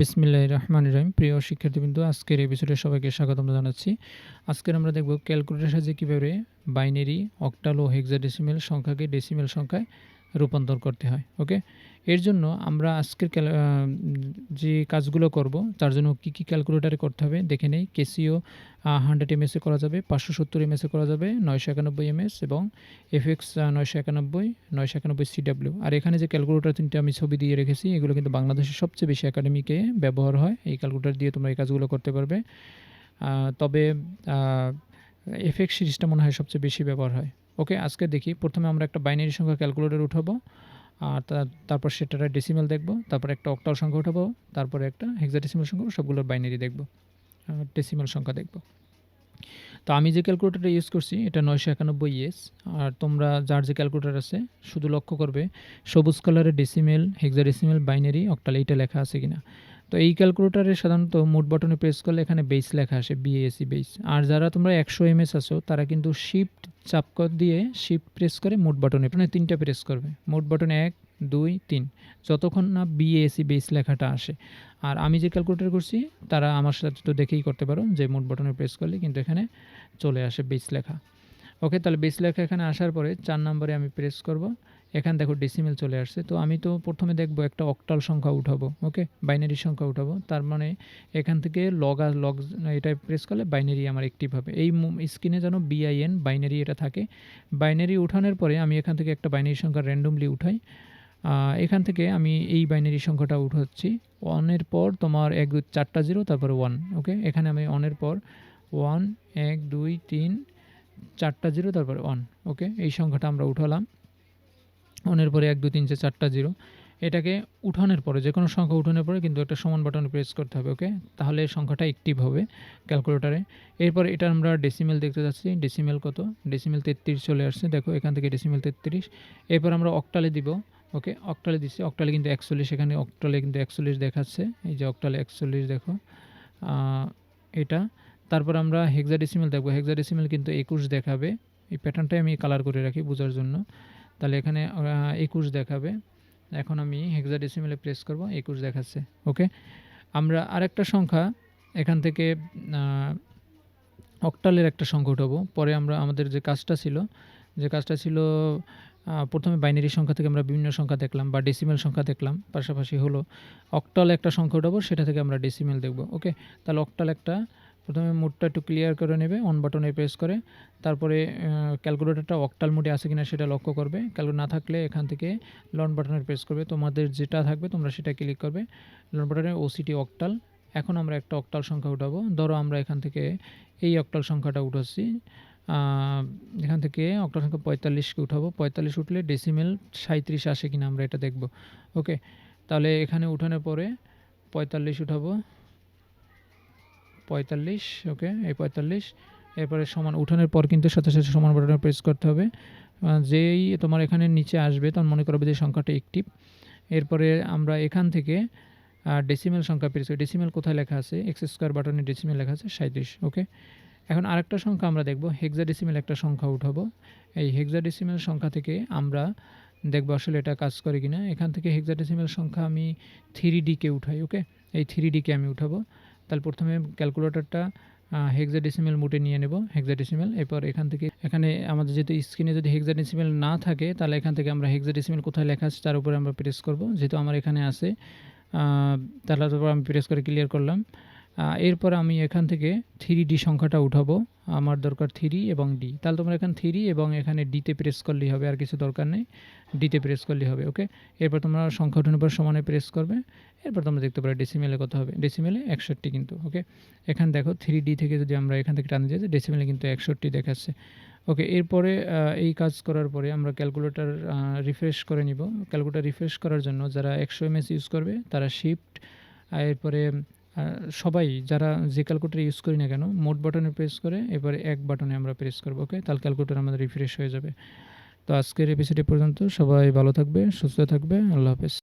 বিসমিল্লাহ রহমান রহিম। প্রিয় শিক্ষার্থীবৃন্দ, আজকের এপিসোডে সবাইকে স্বাগতম জানাচ্ছি। আজকের আমরা দেখব ক্যালকুলেটার সাহায্যে কীভাবে বাইনারি অক্টাল ও হেক্সাডেসিমেল সংখ্যাকে ডেসিমেল সংখ্যায় রূপান্তর করতে হয় ওকে এর জন্য আমরা আজকের যে কাজগুলো করব, তার জন্য কী কী ক্যালকুলেটারে করতে হবে দেখে নেই। কেসিও হান্ড্রেড এমএসে করা যাবে, পাঁচশো সত্তর এমএসে করা যাবে, নয়শো একানব্বই এমএস এবং এফএক্স নয়শো একানব্বই নয়শো একানব্বই সিডাব্লিউ আর এখানে যে ক্যালকুলেটার তিনটে আমি ছবি দিয়ে রেখেছি, এগুলো কিন্তু বাংলাদেশের সবচেয়ে বেশি একাডেমিকে ব্যবহার হয়। এই ক্যালকুলেটার দিয়ে তোমরা এই কাজগুলো করতে পারবে। তবে এফএক্স সিরিজটা মনে হয় সবচেয়ে বেশি ব্যবহার হয়। ওকে, আজকে দেখি। প্রথমে আমরা একটা বাইনারি সংখ্যা ক্যালকুলেটর উঠাবো, আর তারপর সেটার ডেসিমেল দেখব, তারপর একটা অক্টাল সংখ্যা উঠাবো, তারপরে একটা হেক্সাডেসিমেল সংখ্যা, সবগুলোর বাইনারি দেখব ডেসিমেল সংখ্যা দেখব। তো আমি যে ক্যালকুলেটরটা ইউজ করছি, এটা নয়শো একানব্বই ইএস আর তোমরা যার যে ক্যালকুলেটর আছে, শুধু লক্ষ্য করবে, সবুজ কালারের ডেসিমেল হেক্সাডেসিমেল বাইনারি অক্টাল এইটা লেখা আছে কিনা। তো এই ক্যালকুলেটারে সাধারণত মোট বাটনে প্রেস করলে এখানে বেস লেখা আসে বিএসি বেস আর যারা তোমরা একশো এমএস আছো, তারা কিন্তু শিফট চাপ কর দিয়ে শিফট প্রেস করে মোট বাটনে মানে তিনটা প্রেস করবে। মোট বাটনে এক, দুই, তিন। যতক্ষণ না বিএসি বেস লেখাটা আসে। আর আমি যে ক্যালকুলেটার করছি, তারা আমার সাথে তো দেখেই করতে পারো যে মোট বাটনে প্রেস করলে কিন্তু এখানে চলে আসে বেস লেখা। ওকে তাহলে বেস লেখা এখানে আসার পরে চার নম্বরে আমি প্রেস করব। এখানে দেখো ডেসিমেল চলে আসছে। তো আমি তো প্রথমে দেখব একটা অক্টাল সংখ্যা উঠাবো ওকে বাইনারি সংখ্যা উঠাবো। তার মানে এখান থেকে লগ আর লগ এটা প্রেস করলে বাইনারি আমার অ্যাক্টিভ হবে। এই স্ক্রিনে যেন বিআইএন বাইনারি এটা থাকে। বাইনারি উঠানোর পরে আমি এখান থেকে একটা বাইনারি সংখ্যা র্যান্ডমলি উঠাই। এখান থেকে আমি এই বাইনারি সংখ্যাটা উঠাচ্ছি। ওয়ানের পর তোমার এক, দুই, চারটা জিরো তারপরে ওয়ান ওকে এখানে আমি অনের পর ওয়ান এক, দুই, তিন, চারটা জিরো তারপরে ওয়ান ওকে এই সংখ্যাটা আমরা উঠালাম। ওয়ানের পরে এক দু তিন, চার, চারটা জিরো। এটাকে উঠানের পরে যে কোনো সংখ্যা উঠানোর পরে কিন্তু একটা সমান বাটন প্রেস করতে হবে ওকে তাহলে সংখ্যাটা অ্যাক্টিভ হবে ক্যালকুলেটারে এরপর এটা আমরা ডেসিমেল দেখতে যাচ্ছি। ডেসিমেল কত? ডেসিমেল তেত্রিশ চলে আসছে। দেখো, এখান থেকে ডেসিমেল তেত্রিশ। এরপর আমরা অক্টালে দিব ওকে অক্টালে দিচ্ছি। অক্টালে কিন্তু একচল্লিশ, এখানে অক্টালে কিন্তু একচল্লিশ দেখাচ্ছে। এই যে অক্টালে একচল্লিশ, দেখো। এটা। তারপর আমরা হেক্সা ডেসিমেল দেখব। হেক্সাডেসিমেল কিন্তু একুশ দেখাবে। এই প্যাটার্নটাই আমি কালার করে রাখি বোঝার জন্য। তাহলে এখানে একুশ দেখাবে। এখন আমি হেক্সাডেসিমেলে প্রেস করব, একুশ দেখাচ্ছে ওকে আমরা আরেকটা সংখ্যা, এখান থেকে অক্টালের একটা সংখ্যা উঠাবো। পরে আমরা, আমাদের যে কাজটা ছিল, যে কাজটা ছিল প্রথমে বাইনারি সংখ্যা থেকে আমরা বিভিন্ন সংখ্যা দেখলাম বা ডেসিমেল সংখ্যা দেখলাম। পাশাপাশি হলো অক্টাল একটা সংখ্যা উঠাবো, সেটা থেকে আমরা ডেসিমেল দেখব ওকে তাহলে অক্টাল একটা প্রথমে মোডটা একটু ক্লিয়ার করে নেবে অন বাটনে প্রেস করে, তারপরে ক্যালকুলেটরটা অক্টাল মোডে আছে কিনা সেটা লক্ষ্য করবে। ক্যালকুলেট না থাকলে এখান থেকে লন বাটনে প্রেস করবে। তোমাদের যেটা থাকবে তোমরা সেটা ক্লিক করবে। লন বাটনে ওসিটি অক্টাল এখন আমরা একটা অক্টাল সংখ্যা উঠাবো। ধরো আমরা এখান থেকে এই অক্টাল সংখ্যাটা উঠাচ্ছি। এখান থেকে অক্টাল সংখ্যা পঁয়তাল্লিশকে উঠাবো। পঁয়তাল্লিশ উঠলে ডেসিমেল সাঁত্রিশ আসে কিনা আমরা এটা দেখব। ওকে তাহলে এখানে উঠানোর পরে পঁয়তাল্লিশ উঠাবো। পঁয়তাল্লিশ ওকে এই পঁয়তাল্লিশ। এরপরে সমান উঠানোর পর কিন্তু সাথে সাথে সমান বাটনে প্রেস করতে হবে। যেই তোমার এখানে নিচে আসবে, তখন মনে করবে যে সংখ্যাটা একটিভ এরপরে আমরা এখান থেকে ডেসিমেল সংখ্যা করি। ডেসিমেল কোথায় লেখা আছে? এক্স স্কোয়ার বাটনে ডেসিমেল লেখা আছে সাঁত্রিশ ওকে এখন আরেকটা সংখ্যা আমরা দেখব। হেক্সাডেসিমেল একটা সংখ্যা উঠাবো। এই হেক্সাডেসিমেল সংখ্যা থেকে আমরা দেখব আসলে এটা কাজ করে কিনা। এখান থেকে হেক্সা ডেসিমেল সংখ্যা আমি থ্রি ডিকে উঠাই ওকে এই থ্রি ডিকে আমি উঠাবো। তাহলে প্রথমে ক্যালকুলেটরটা হেক্সাডেসিমেল মুটে নিয়ে নেব হেক্সাডেসিমেল এরপর এখান থেকে, এখানে আমাদের যেহেতু স্ক্রিনে যদি হেক্সাডেসিমেল না থাকে, তাহলে এখান থেকে আমরা হেক্সাডেসিমেল কোথায় লেখা আছে তার উপরে আমরা প্রেস করব। যেহেতু আমার এখানে আছে তাহলে তারপর আমি প্রেস করে ক্লিয়ার করলাম। এরপর আমি এখান থেকে থ্রি ডি সংখ্যাটা উঠাবো। আমার দরকার থ্রি এবং ডি তাহলে তোমরা এখানে থ্রি এবং এখানে ডিতে প্রেস করলেই হবে, আর কিছু দরকার নেই। ডিতে প্রেস করলেই হবে ওকে এরপর তোমরা সংখ্যা উঠানোর পর সমানে প্রেস করবে। এরপর তোমরা দেখতে পারো ডেসিমেলে কত হবে। ডেসিমেলে একষট্টি কিন্তু ওকে এখানে দেখো থ্রি ডি থেকে যদি আমরা এখান থেকে টান দিই ডেসিমেলে কিন্তু একষট্টি দেখাচ্ছে ওকে এরপরে এই কাজ করার পরে আমরা ক্যালকুলেটর রিফ্রেশ করে নিব। ক্যালকুলেটার রিফ্রেশ করার জন্য যারা একশো এমএস ইউজ করবে, তারা শিফট এরপরে সবাই যারা যে ক্যালকুলেটার ইউজ করি না কেন, মোট বাটনে প্রেস করে, এবারে এক বাটনে আমরা প্রেস করব ওকে তাহলে ক্যালকুলেটার আমাদের রিফ্রেশ হয়ে যাবে। তো আজকের এপিসোডে পর্যন্ত সবাই ভালো থাকবে, সুস্থ থাকবে, আল্লাহ হাফেজ।